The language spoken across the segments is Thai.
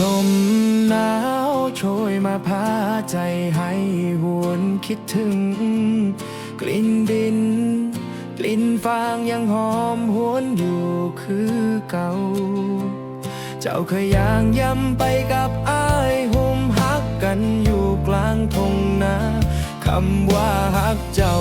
ลมหนาวโชยมาพาใจให้หวนคิดถึง กลิ่นดิน กลิ่นฟางยังหอมหวนอยู่คือเก่า เจ้าเคยย่างย้ำไปกับอ้ายหุมฮักกันอยู่กลางทงนาคำว่าฮักเจ้า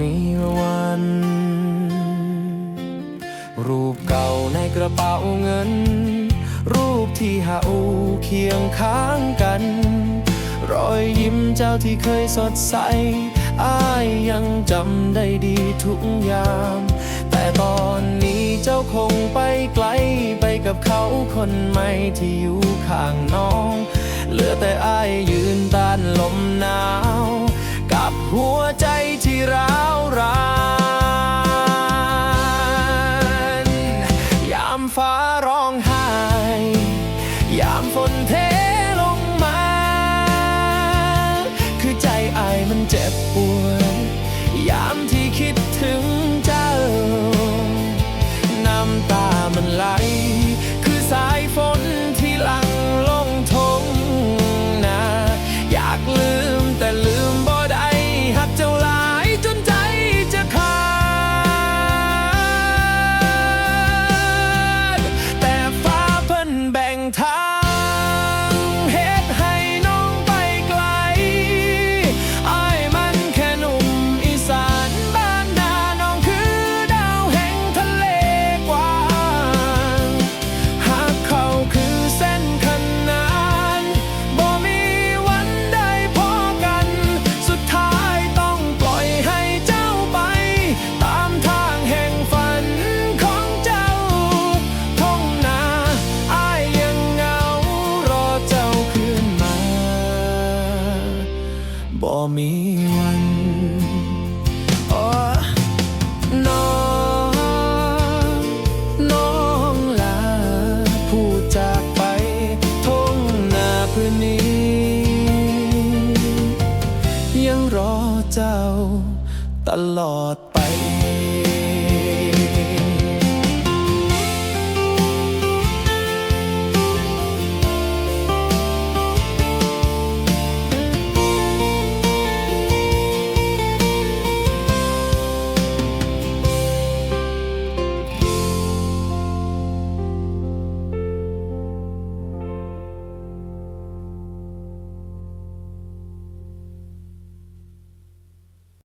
มีวัน รูปเก่าในกระเป๋าเงิน รูปที่หาอูเคียงข้างกัน รอยยิ้มเจ้าที่เคยสดใสอายยังจำได้ดีทุกยาม แต่ตอนนี้เจ้าคงไปไกลไปกับเขาคนใหม่ที่อยู่ข้างน้อง เหลือแต่อายยืนต้านลมหนา ฟ้าร้องไห้ ยามฝนเทลงมา คือใจอายมันเจ็บปวด ยามที่คิดถึงเจ้า น้ำตามันไหล บ่มีวันอน้องน้องลาผู้จากไปทงนาพื้นนี้ ยังรอเจ้าตลอดไป